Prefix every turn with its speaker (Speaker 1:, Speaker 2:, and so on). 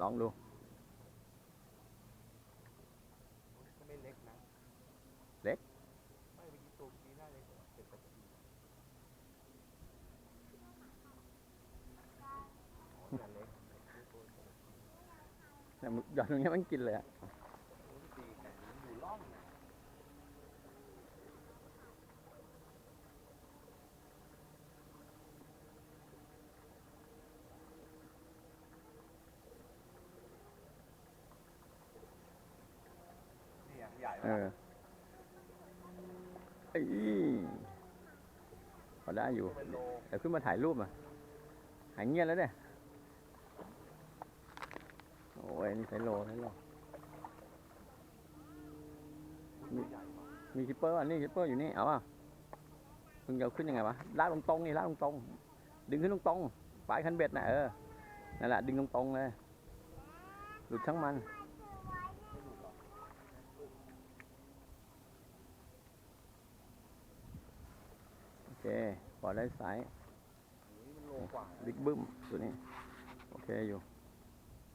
Speaker 1: ลองดู
Speaker 2: ก็ไม่เล็กนะ
Speaker 1: เล็ก
Speaker 2: ไม่เมื่อกี้ตัวเมื่อกี้น่าเล็กกว่าเป็นปกติอ๋อแต่เล็กตัวตัว
Speaker 1: แต่มึกหย่อนตรงเนี้ยมันกินเลยอะ
Speaker 2: รู้สึกดีแต่มันอยู่ร่องนะนี่อะใหญ่
Speaker 1: เออเอ้พอได้อยู่
Speaker 2: เดี๋
Speaker 1: ยวขึ้นมาถ่ายรูปอะหายเงียบแล้วเนี่ย โอ้ยนี่ใช้โลใช้โลมีคิปเปอร์อะนี่คิปเปอร์อยู่นี่ เอาอะมึงจะเอาขึ้นยังไงวะลากตรงๆนี่ลากตรงๆดึงขึ้นตรงๆปลายคันเบ็ดน่ะเออ นั่นแหละดึงตรงๆเลย หลุดช่างมัน
Speaker 2: ไม่หลุดหรอก
Speaker 1: โอ เคพอได้ไซส์
Speaker 2: อุ้ยมันโลกว่านะ
Speaker 1: บิ๊กบึ้มตัวนี้ โอเคอยู่